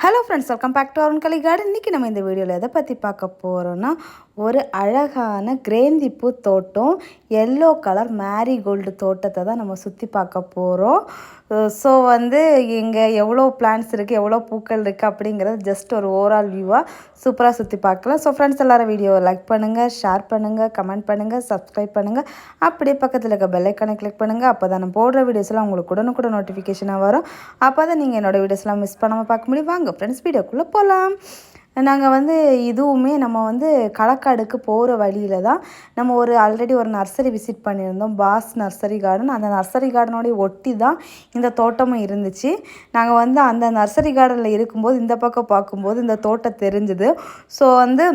Hello friends welcome back to Arun Kali garden இன்றைக்கி நம்ம இந்த வீடியோவில் எதை பற்றி பார்க்க போகிறோன்னா ஒரு அழகான கிரேந்திப்பூ தோட்டம். எல்லோ கலர் மேரிகோல்டு தோட்டத்தை தான் நம்ம சுற்றி பார்க்க போகிறோம் ஸோ வந்து இங்கே எவ்வளோ பிளான்ஸ் இருக்குது எவ்வளோ பூக்கள் இருக்குது அப்படிங்கிறது ஜஸ்ட் ஒரு ஓவரால் வியூவாக சூப்பராக சுற்றி பார்க்கலாம். ஸோ ஃப்ரெண்ட்ஸ் எல்லாரும் வீடியோவை லைக் பண்ணுங்கள் ஷேர் பண்ணுங்கள் கமெண்ட் பண்ணுங்கள் சப்ஸ்கிரைப் பண்ணுங்கள் அப்படியே பக்கத்தில் இருக்க பெல்லைக்கானை கிளிக் பண்ணுங்கள் அப்போ தான் நான் போடுற வீடியோஸ்லாம் உங்களுக்கு உடனுக்குடன் நோட்டிஃபிகேஷனாக வரும். அப்போ தான் நீங்கள் என்னோடய வீடியோஸ்லாம் மிஸ் பண்ணாமல் பார்க்க முடியும். வாங்க ஃப்ரெண்ட்ஸ் வீடியோக்குள்ளே போகலாம் நாங்கள் வந்து இதுவுமே நம்ம வந்து களக்காடுக்கு போகிற வழியில் தான் நம்ம ஒரு ஆல்ரெடி ஒரு நர்சரி விசிட் பண்ணியிருந்தோம். பாஸ் நர்சரி கார்டன் அந்த நர்சரி கார்டனோடைய ஒட்டி தான் இந்த தோட்டமும் இருந்துச்சு. நாங்கள் வந்து அந்த நர்சரி கார்டனில் இருக்கும்போது இந்த பக்கம் பார்க்கும்போது இந்த தோட்டம் தெரிஞ்சுது. ஸோ வந்து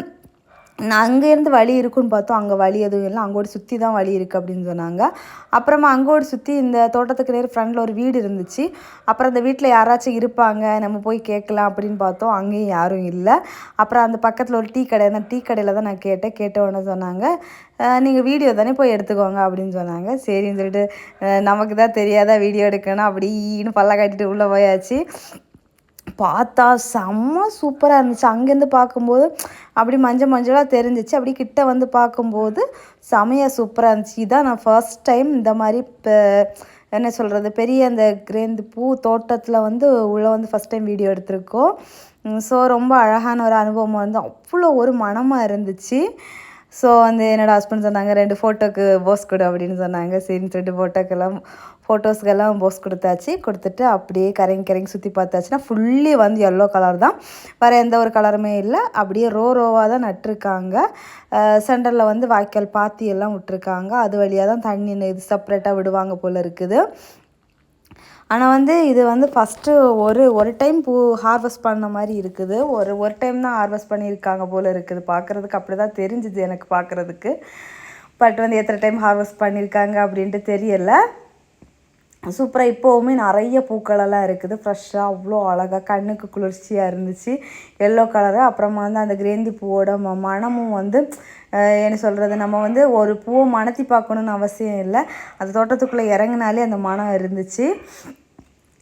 நான் அங்கேருந்து வழி இருக்குன்னு பார்த்தோம். அங்கே வழி எதுவும் இல்லை. அங்கோடு சுற்றி தான் வழி இருக்குது அப்படின்னு சொன்னாங்க. அப்புறமா அங்கோடு சுற்றி இந்த தோட்டத்துக்கு நேர் ஃப்ரண்டில் ஒரு வீடு இருந்துச்சு. அப்புறம் அந்த வீட்டில் யாராச்சும் இருப்பாங்க. நம்ம போய் கேட்கலாம் அப்படின்னு பார்த்தோம். அங்கேயும் யாரும் இல்லை. அப்புறம் அந்த பக்கத்தில் ஒரு டீ கடை. அந்த டீ கடையில் தான் நான் கேட்டேன். கேட்டவொடனே சொன்னாங்க நீங்கள் வீடியோ தானே போய் எடுத்துக்கோங்க அப்படின்னு சொன்னாங்க. சரின்னு சொல்லிட்டு நமக்கு தான் தெரியாதா வீடியோ எடுக்கணும்? அப்படின்னு பல்ல காட்டிட்டு உள்ளே போயாச்சு. பார்த்தா செம்ம சூப்பராக இருந்துச்சு. அங்கேருந்து பார்க்கும்போது அப்படி மஞ்சள் மஞ்சளாக தெரிஞ்சிச்சு. அப்படி கிட்ட வந்து பார்க்கும்போது செமையாக சூப்பராக இருந்துச்சு. இதான் நான் ஃபர்ஸ்ட் டைம் இந்த மாதிரி இப்போ என்ன சொல்கிறது பெரிய அந்த கிரேந்து பூ தோட்டத்தில் வந்து உள்ளே வந்து ஃபஸ்ட் டைம் வீடியோ எடுத்திருக்கோம். ஸோ ரொம்ப அழகான ஒரு அனுபவம் வந்து அவ்வளோ ஒரு மனமாக இருந்துச்சு. ஸோ வந்து என்னோடய ஹஸ்பண்ட் சொன்னாங்க ரெண்டு ஃபோட்டோக்கு போஸ் கொடு அப்படின்னு சொன்னாங்க. சரின்னு சொல்லிட்டு ஃபோட்டோக்கெல்லாம் ஃபோட்டோஸ்க்கெல்லாம் போஸ் கொடுத்தாச்சு. கொடுத்துட்டு அப்படியே கரைங்க கரைங்க சுற்றி பார்த்தாச்சுன்னா ஃபுல்லி வந்து எல்லோ கலர் தான். வேறு எந்த ஒரு கலருமே இல்லை. அப்படியே ரோ ரோவாக தான் நட்டிருக்காங்க. சென்டரில் வந்து வாய்க்கால் பாத்தி எல்லாம் விட்டுருக்காங்க. அது வழியாக தான் தண்ணி இது செப்பரேட்டாக விடுவாங்க போல் இருக்குது. ஆனால் வந்து இது வந்து ஃபஸ்ட்டு ஒரு ஒரு டைம் பூ ஹார்வெஸ்ட் பண்ண மாதிரி இருக்குது. ஒரு ஒரு டைம் தான் ஹார்வெஸ்ட் பண்ணியிருக்காங்க போல் இருக்குது. பார்க்குறதுக்கு அப்படி தான் தெரிஞ்சுது எனக்கு பார்க்குறதுக்கு பட் வந்து எத்தனை டைம் ஹார்வெஸ்ட் பண்ணியிருக்காங்க அப்படின்ட்டு தெரியலை. சூப்பராக இப்போவுமே நிறைய பூக்களெல்லாம் இருக்குது. ஃப்ரெஷ்ஷாக அவ்வளோ அழகாக கண்ணுக்கு குளிர்ச்சியாக இருந்துச்சு. எல்லோ கலரு அப்புறமா வந்து அந்த கிரேந்தி பூவோட ம மனமும் வந்து என்ன சொல்கிறது நம்ம வந்து ஒரு பூவை மணத்தி பார்க்கணுன்னு அவசியம் இல்லை. அந்த தோட்டத்துக்குள்ளே இறங்கினாலே அந்த மனம் இருந்துச்சு.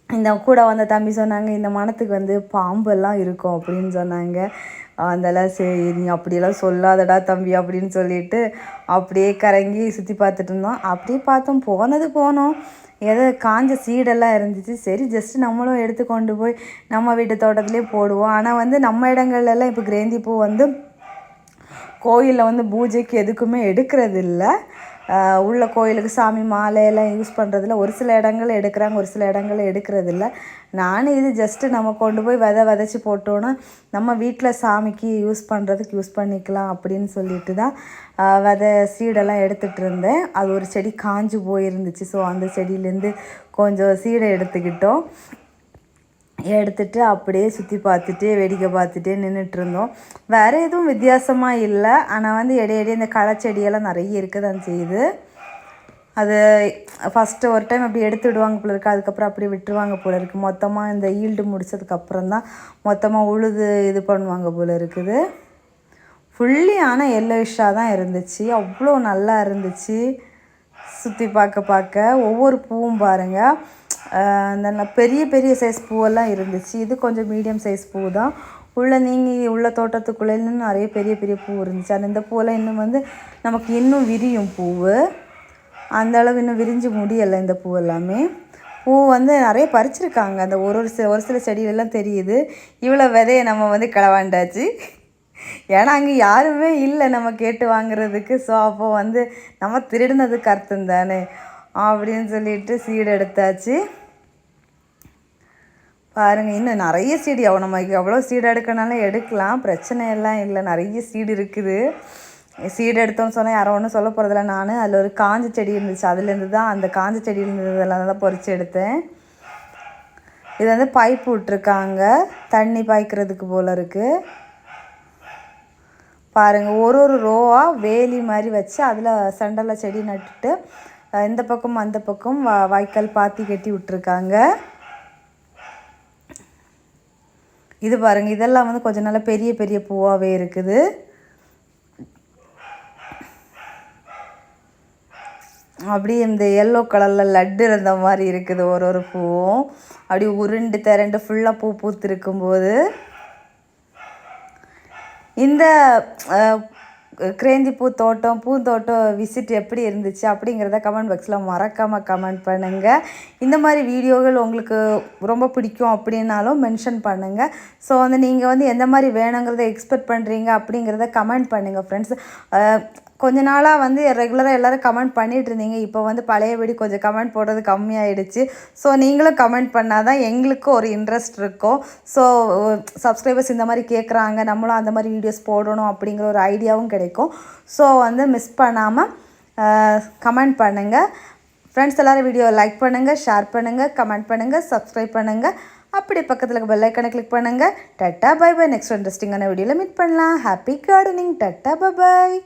இந்த கூட வந்த தம்பி சொன்னாங்க இந்த மனத்துக்கு வந்து பாம்பெல்லாம் இருக்கும் அப்படின்னு சொன்னாங்க. அதெல்லாம் சரி நீ அப்படியெல்லாம் சொல்லாதடா தம்பி அப்படின்னு சொல்லிட்டு அப்படியே கரங்கி சுற்றி பார்த்துட்டு இருந்தோம். அப்படியே பார்த்தோம் போனது போனோம். ஏதோ காஞ்ச சீடெல்லாம் இருந்துச்சு. சரி ஜஸ்ட் நம்மளும் எடுத்து கொண்டு போய் நம்ம வீட்டு தோட்டத்துலேயே போடுவோம். ஆனால் வந்து நம்ம இடங்கள்லாம் இப்போ கிரேந்தி பூ வந்து கோயிலில் வந்து பூஜைக்கு எதுக்குமே எடுக்கிறது இல்லை உள்ள கோயிலுக்கு சாமி மாலையெல்லாம் யூஸ் பண்ணுறதில்ல ஒரு சில இடங்கள் எடுக்கிறாங்க ஒரு சில இடங்கள் எடுக்கிறதில்ல. நானும் இது ஜஸ்ட்டு நம்ம கொண்டு போய் விதை விதைச்சி போட்டோன்னா நம்ம வீட்டில் சாமிக்கு யூஸ் பண்ணுறதுக்கு யூஸ் பண்ணிக்கலாம் அப்படின்னு சொல்லிட்டு தான் விதை சீடெல்லாம் எடுத்துகிட்டு இருந்தேன். அது ஒரு செடி காஞ்சு போயிருந்துச்சு. ஸோ அந்த செடியிலேருந்து கொஞ்சம் சீடை எடுத்துக்கிட்டோம். எடுத்துகிட்டு அப்படியே சுற்றி பார்த்துட்டு வேடிக்கை பார்த்துட்டே நின்றுட்டு இருந்தோம் வேறு எதுவும் வித்தியாசமாக இல்லை. ஆனால் வந்து இடையிடையே இந்த களை நிறைய இருக்க தான் செய்யுது. அது ஃபஸ்ட்டு ஒரு டைம் அப்படி எடுத்து விடுவாங்க போல இருக்குது அதுக்கப்புறம் அப்படி விட்டுருவாங்க போல இருக்குது மொத்தமாக இந்த ஈல்டு முடித்ததுக்கப்புறம் தான் மொத்தமாக உழுது இது பண்ணுவாங்க போல இருக்குது. ஃபுல்லி ஆனால் எல்லோயிஷாக தான் இருந்துச்சு. அவ்வளோ நல்லா இருந்துச்சு. சுற்றி பார்க்க பார்க்க ஒவ்வொரு பூவும் பாருங்கள் அந்த பெரிய பெரிய சைஸ் பூவெல்லாம் இருந்துச்சு. இது கொஞ்சம் மீடியம் சைஸ் பூ தான் உள்ளே நீங்கள் உள்ள தோட்டத்துக்குள்ளே இன்னும் நிறைய பெரிய பெரிய பூ இருந்துச்சு. அந்த இந்த பூவெல்லாம் இன்னும் வந்து நமக்கு இன்னும் விரியும் பூவு. அந்த அளவு இன்னும் விரிஞ்சு முடியலை இந்த பூ எல்லாமே. பூ வந்து நிறைய பறிச்சிருக்காங்க. அந்த ஒரு ஒரு சில ஒரு சில செடியிலலாம் தெரியுது. இவ்வளோ விதையை நம்ம வந்து களவாண்டாச்சு. ஏன்னா அங்கே யாருமே இல்லை நம்ம கேட்டு வாங்குறதுக்கு. ஸோ அப்போ வந்து நம்ம திருடினதுக்கு அர்த்தம் தானே. அப்படின்னு சொல்லிட்டு சீடு எடுத்தாச்சு. பாருங்கள் இன்னும் நிறைய சீடு எவ்வளோ நமக்கு எவ்வளோ சீடு எடுக்கனாலும் எடுக்கலாம். பிரச்சனை எல்லாம் இல்லை. நிறைய சீடு இருக்குது. சீடு எடுத்தோன்னு சொன்னால் யாரும் ஒன்றும் சொல்ல போகிறதில்ல நான் அதில் ஒரு காஞ்ச செடி இருந்துச்சு. அதுலேருந்து தான் அந்த காஞ்ச செடி இருந்ததெல்லாம் தான் பொறிச்சு எடுத்தேன். இது வந்து பைப் விட்ருக்காங்க தண்ணி பாய்க்கிறதுக்கு போல் இருக்குது பாருங்கள் ஒரு ஒரு ரோவாக வேலி மாதிரி வச்சு அதில் சண்டலில் செடி நட்டுட்டு இந்த பக்கம் அந்த பக்கம் வா வாய்க்கால் பாத்தி கட்டி விட்ருக்காங்க இது பாருங்கள் இதெல்லாம் வந்து கொஞ்சம் நல்லா பெரிய பெரிய பூவாகவே இருக்குது. அப்படியே இந்த எல்லோ கலரில் லட்டு இருந்த மாதிரி இருக்குது ஒரு ஒரு பூவும். அப்படி உருண்டு திரண்டு ஃபுல்லாக பூ பூத்திருக்கும்போது. இந்த கிரேந்திப்பூ கிரேந்தி பூ தோட்டம் பூந்தோட்டம் விசிட் எப்படி இருந்துச்சு அப்படிங்கிறத கமெண்ட் பாக்ஸில் மறக்காமல் கமெண்ட் பண்ணுங்கள் இந்த மாதிரி வீடியோகள் உங்களுக்கு ரொம்ப பிடிக்கும் அப்படின்னாலும் மென்ஷன் பண்ணுங்கள் ஸோ வந்து நீங்கள் வந்து எந்த மாதிரி வேணுங்கிறத எக்ஸ்பெக்ட் பண்ணுறீங்க அப்படிங்கிறத கமெண்ட் பண்ணுங்கள் ஃப்ரெண்ட்ஸ் கொஞ்ச நாளாக வந்து ரெகுலராக எல்லோரும் கமெண்ட் பண்ணிகிட்டு இருந்தீங்க இப்போ வந்து பழைய கொஞ்சம் கமெண்ட் போடுறது கம்மியாயிடுச்சு. ஸோ நீங்களும் கமெண்ட் பண்ணால் தான் எங்களுக்கும் ஒரு இன்ட்ரெஸ்ட் இருக்கும். ஸோ சப்ஸ்கிரைபர்ஸ் இந்த மாதிரி கேட்குறாங்க நம்மளும் அந்த மாதிரி வீடியோஸ் போடணும் அப்படிங்கிற ஒரு ஐடியாவும் கிடைக்கும். ஸோ வந்து மிஸ் பண்ணாமல் கமெண்ட் பண்ணுங்கள் ஃப்ரெண்ட்ஸ் எல்லோரும் வீடியோ லைக் பண்ணுங்கள் ஷேர் பண்ணுங்கள் கமெண்ட் பண்ணுங்கள் சப்ஸ்கிரைப் பண்ணுங்கள் அப்படி பக்கத்தில் இருக்க பெல் ஐக்கனை கிளிக் பண்ணுங்கள் டட்டா பை பை நெக்ஸ்ட் இன்ட்ரெஸ்டிங்கான வீடியோவில் மீட் பண்ணலாம். Happy gardening tata bye bye